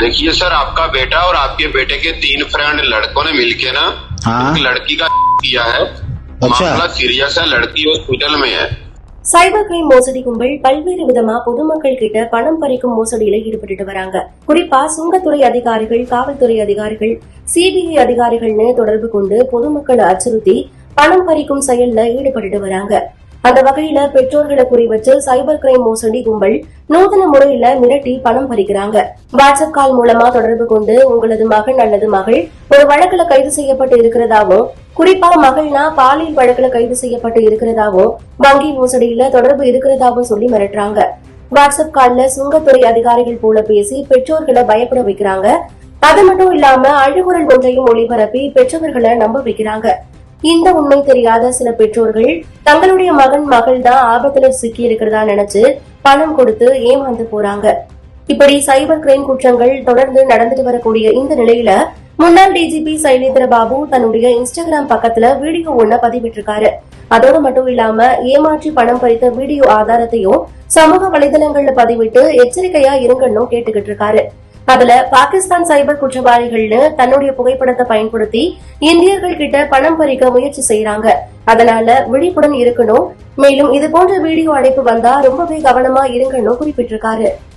देखिए सर आपका बेटा और आपके बेटे के तीन फ्रेंड लड़कों ने मिलके ना हाँ। एक लड़की का किया है अच्छा। मामला सीरियस है लड़की हॉस्पिटल में है சைபர் கிரைம் மோசடி கும்பல் பல்வேறு விதமா பொதுமக்கள் கிட்ட பணம் பறிக்கும் மோசடியில ஈடுபட்டுட்டு வராங்க குறிப்பா சுங்கத்துறை அதிகாரிகள் காவல்துறை அதிகாரிகள் சிபிஐ அதிகாரிகள்னு தொடர்பு கொண்டு பொதுமக்களை அச்சுறுத்தி பணம் பறிக்கும் செயல்ல ஈடுபட்டுட்டு வராங்க அந்த வகையில பெற்றோர்களை குறிவச்சு சைபர் கிரைம் மோசடி கும்பல் நூதன முறையில மிரட்டி பணம் பறிக்கிறாங்க. வாட்ஸ்அப் கால் மூலமா தொடர்பு கொண்டு உங்களது மகன் அல்லது மகள் ஒரு வழக்குல கைது செய்யப்பட்டு இருக்கிறதாவும் குறிப்பா மகள்னா பாலியல் வழக்குல கைது செய்யப்பட்டு இருக்கிறதாவும் வங்கி மோசடியில தொடர்பு இருக்கிறதாவும் சொல்லி மிரட்டுறாங்க. வாட்ஸ்அப் கால்ல சுங்கத்துறை அதிகாரிகள் போல பேசி பெற்றோர்களை பயப்பட வைக்கிறாங்க. அது மட்டும் இல்லாம அழுகுரல் ஒன்றையும் ஒளிபரப்பி பெற்றவர்களை நம்ப வைக்கிறாங்க. இந்த உண்மை தெரியாத சில பெற்றோர்கள் தங்களுடைய மகன் மகள் தான் ஆபத்துல சிக்கி இருக்கிறதா நினைச்சு பணம் கொடுத்து ஏமாந்து போறாங்க. இப்படி சைபர் கிரைம் குற்றங்கள் தொடர்ந்து நடந்துட்டு வரக்கூடிய இந்த நிலையில முன்னாள் டிஜிபி சைலேந்திர பாபு தன்னுடைய இன்ஸ்டாகிராம் பக்கத்துல வீடியோ ஒண்ண பதிவிட்டிருக்காரு. அதோடு மட்டும் இல்லாம ஏமாற்றி பணம் பறித்த வீடியோ ஆதாரத்தையும் சமூக வலைதளங்கள்ல பதிவிட்டு எச்சரிக்கையா இருங்கன்னு கேட்டுக்கிட்டு இருக்காரு. அதுல பாகிஸ்தான் சைபர் குற்றவாளிகள்னு தன்னுடைய புகைப்படத்தை பயன்படுத்தி இந்தியர்கள் கிட்ட பணம் பறிக்க முயற்சி செய்யறாங்க அதனால விழிப்புடன் இருக்கணும். மேலும் இது போன்ற வீடியோ அழைப்பு வந்தா ரொம்பவே கவனமா இருங்கன்னு குறிப்பிட்டிருக்காரு.